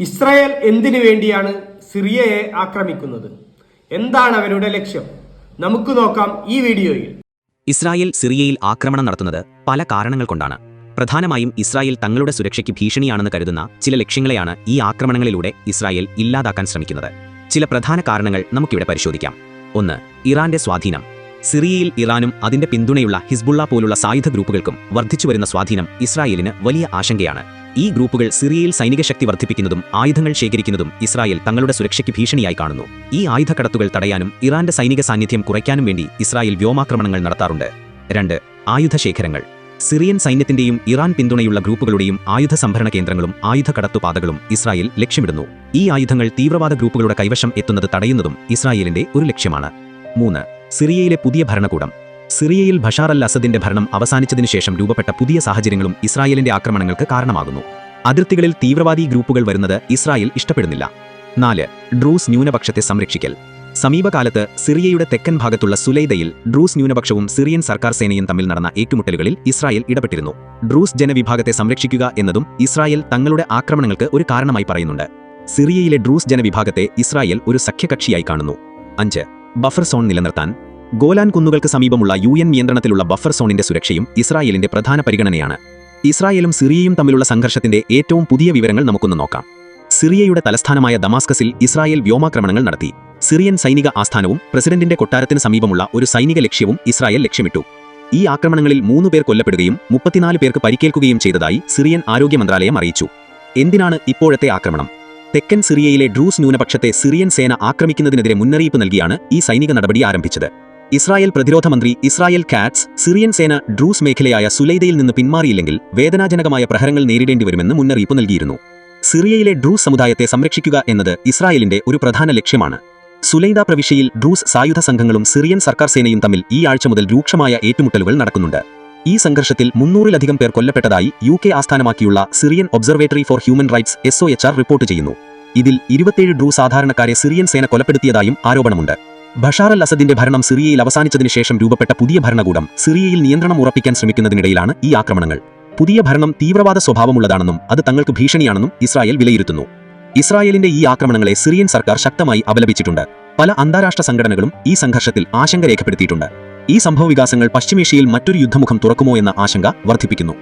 Israel എന്തിനു വേണ്ടിയാണ് സിറിയയെ ആക്രമിക്കുന്നത്? എന്താണ് അവരുടെ ലക്ഷ്യം? നമുക്ക് നോക്കാം ഈ വീഡിയോയിൽ. ഇസ്രായേൽ സിറിയയിൽ ആക്രമണം നടത്തുന്നത് പല കാരണങ്ങൾ കൊണ്ടാണ്. പ്രധാനമായും ഇസ്രായേൽ തങ്ങളുടെ സുരക്ഷയ്ക്ക് ഭീഷണിയാണെന്ന് കരുതുന്ന ചില ലക്ഷ്യങ്ങളെയാണ് ഈ ആക്രമണങ്ങളിലൂടെ ഇസ്രായേൽ ഇല്ലാതാക്കാൻ ശ്രമിക്കുന്നത്. ചില പ്രധാന കാരണങ്ങൾ നമുക്കിവിടെ പരിശോധിക്കാം. ഒന്ന് ഇറാന്റെ സ്വാധീനം. സിറിയയിൽ ഇറാനും അതിന്റെ പിന്തുണയുള്ള ഹിസ്ബുള്ള പോലുള്ള സായുധ ഗ്രൂപ്പുകൾക്കും വർദ്ധിച്ചുവരുന്ന സ്വാധീനം ഇസ്രായേലിന് വലിയ ആശങ്കയാണ്. ഈ ഗ്രൂപ്പുകൾ സിറിയയിൽ സൈനിക ശക്തി വർദ്ധിപ്പിക്കുന്നതും ആയുധങ്ങൾ ശേഖരിക്കുന്നതും ഇസ്രായേൽ തങ്ങളുടെ സുരക്ഷയ്ക്ക് ഭീഷണിയായി കാണുന്നു. ഈ ആയുധ കടത്തുകൾ തടയാനും ഇറാന്റെ സൈനിക സാന്നിധ്യം കുറയ്ക്കാനും വേണ്ടി ഇസ്രായേൽ വ്യോമാക്രമണങ്ങൾ നടത്താറുണ്ട്. രണ്ട് ആയുധ ശേഖരങ്ങൾ സിറിയൻ സൈന്യത്തിന്റെയും ഇറാൻ പിന്തുണയുള്ള ഗ്രൂപ്പുകളുടെയും ആയുധ സംഭരണ കേന്ദ്രങ്ങളും ആയുധ കടത്തുപാതകളും ഇസ്രായേൽ ലക്ഷ്യമിടുന്നു. ഈ ആയുധങ്ങൾ തീവ്രവാദ ഗ്രൂപ്പുകളുടെ കൈവശം എത്തുന്നത് തടയുന്നതും ഇസ്രായേലിന്റെ ഒരു ലക്ഷ്യമാണ്. മൂന്ന് സിറിയയിലെ പുതിയ ഭരണകൂടം. സിറിയയിൽ ബഷാർ അൽ അസദിന്റെ ഭരണം അവസാനിച്ചതിനു ശേഷം രൂപപ്പെട്ട പുതിയ സാഹചര്യങ്ങളും ഇസ്രായേലിന്റെ ആക്രമണങ്ങൾക്ക് കാരണമാകുന്നു. അതിർത്തികളിൽ തീവ്രവാദി ഗ്രൂപ്പുകൾ വരുന്നത് ഇസ്രായേൽ ഇഷ്ടപ്പെടുന്നില്ല. നാല് ഡ്രൂസ് ന്യൂനപക്ഷത്തെ സംരക്ഷിക്കൽ. സമീപകാലത്ത് സിറിയയുടെ തെക്കൻ ഭാഗത്തുള്ള സുലൈദയിൽ ഡ്രൂസ് ന്യൂനപക്ഷവും സിറിയൻ സർക്കാർ സേനയും തമ്മിൽ നടന്ന ഏറ്റുമുട്ടലുകളിൽ ഇസ്രായേൽ ഇടപെട്ടിരുന്നു. ഡ്രൂസ് ജനവിഭാഗത്തെ സംരക്ഷിക്കുക എന്നതും ഇസ്രായേൽ തങ്ങളുടെ ആക്രമണങ്ങൾക്ക് ഒരു കാരണമായി പറയുന്നുണ്ട്. സിറിയയിലെ ഡ്രൂസ് ജനവിഭാഗത്തെ ഇസ്രായേൽ ഒരു സഖ്യകക്ഷിയായി കാണുന്നു. അഞ്ച് ബഫർ സോൺ നിലനിർത്താൻ ഗോലാൻ കുന്നുകൾക്ക് സമീപമുള്ള യു എൻ നിയന്ത്രണത്തിലുള്ള ബഫർ സോണിന്റെ സുരക്ഷയും ഇസ്രായേലിന്റെ പ്രധാന പരിഗണനയാണ്. ഇസ്രായേലും സിറിയയും തമ്മിലുള്ള സംഘർഷത്തിന്റെ ഏറ്റവും പുതിയ വിവരങ്ങൾ നമുക്കൊന്ന് നോക്കാം. സിറിയയുടെ തലസ്ഥാനമായ ദമാസ്കസിൽ ഇസ്രായേൽ വ്യോമാക്രമണങ്ങൾ നടത്തി. സിറിയൻ സൈനിക ആസ്ഥാനവും പ്രസിഡന്റിന്റെ കൊട്ടാരത്തിന് സമീപമുള്ള ഒരു സൈനിക ലക്ഷ്യവും ഇസ്രായേൽ ലക്ഷ്യമിട്ടു. ഈ ആക്രമണങ്ങളിൽ മൂന്ന് പേർ കൊല്ലപ്പെടുകയും മുപ്പത്തിനാല് പേർക്ക് പരിക്കേൽക്കുകയും ചെയ്തതായി സിറിയൻ ആരോഗ്യ മന്ത്രാലയം അറിയിച്ചു. എന്തിനാണ് ഇപ്പോഴത്തെ ആക്രമണം? തെക്കൻ സിറിയയിലെ ഡ്രൂസ് ന്യൂനപക്ഷത്തെ സിറിയൻ സേന ആക്രമിക്കുന്നതിനെതിരെ മുന്നറിയിപ്പ് നൽകിയാണ് ഈ സൈനിക നടപടി ആരംഭിച്ചത്. ഇസ്രായേൽ പ്രതിരോധ മന്ത്രി ഇസ്രായേൽ കാറ്റ്സ് സിറിയൻ സേന ഡ്രൂസ് മേഖലയായ സുലൈദയിൽ നിന്ന് പിന്മാറിയില്ലെങ്കിൽ വേദനാജനകമായ പ്രഹരങ്ങൾ നേരിടേണ്ടി വരുമെന്ന് മുന്നറിയിപ്പ് നൽകിയിരുന്നു. സിറിയയിലെ ഡ്രൂസ് സമുദായത്തെ സംരക്ഷിക്കുക എന്നത് ഇസ്രായേലിന്റെ ഒരു പ്രധാന ലക്ഷ്യമാണ്. സുലൈദ പ്രവിശ്യയിൽ ഡ്രൂസ് സായുധ സംഘങ്ങളും സിറിയൻ സർക്കാർ സേനയും തമ്മിൽ ഈ ആഴ്ച മുതൽ രൂക്ഷമായ ഏറ്റുമുട്ടലുകൾ നടക്കുന്നുണ്ട്. ഈ സംഘർഷത്തിൽ മുന്നൂറിലധികം പേർ കൊല്ലപ്പെട്ടതായി U K ആസ്ഥാനമാക്കിയുള്ള Syrian observatory for human rights S O H R report ചെയ്യുന്നു. ഇതിൽ ഇരുപത്തിയേഴ് ഡ്രൂ സാധാരണക്കാരെ സിറിയൻ സേന കൊലപ്പെടുത്തിയതായും ആരോപണമുണ്ട്. ബഷാർ അൽ അസദിന്റെ ഭരണം സിറിയയിൽ അവസാനിച്ചതിനുശേഷം രൂപപ്പെട്ട പുതിയ ഭരണകൂടം സിറിയയിൽ നിയന്ത്രണം ഉറപ്പിക്കാൻ ശ്രമിക്കുന്നതിനിടയിലാണ് ഈ ആക്രമണങ്ങൾ. പുതിയ ഭരണം തീവ്രവാദ സ്വഭാവമുള്ളതാണെന്നും അത് തങ്ങൾക്ക് ഭീഷണിയാണെന്നും ഇസ്രായേൽ വിലയിരുത്തുന്നു. ഇസ്രായേലിന്റെ ഈ ആക്രമണങ്ങളെ സിറിയൻ സർക്കാർ ശക്തമായി അപലപിച്ചിട്ടുണ്ട്. പല അന്താരാഷ്ട്ര സംഘടനകളും ഈ സംഘർഷത്തിൽ ആശങ്ക രേഖപ്പെടുത്തിയിട്ടുണ്ട്. ഈ സംഭവവികാസങ്ങൾ പശ്ചിമേഷ്യയിൽ മറ്റൊരു യുദ്ധമുഖം തുറക്കുമോ എന്ന ആശങ്ക വർദ്ധിപ്പിക്കുന്നു.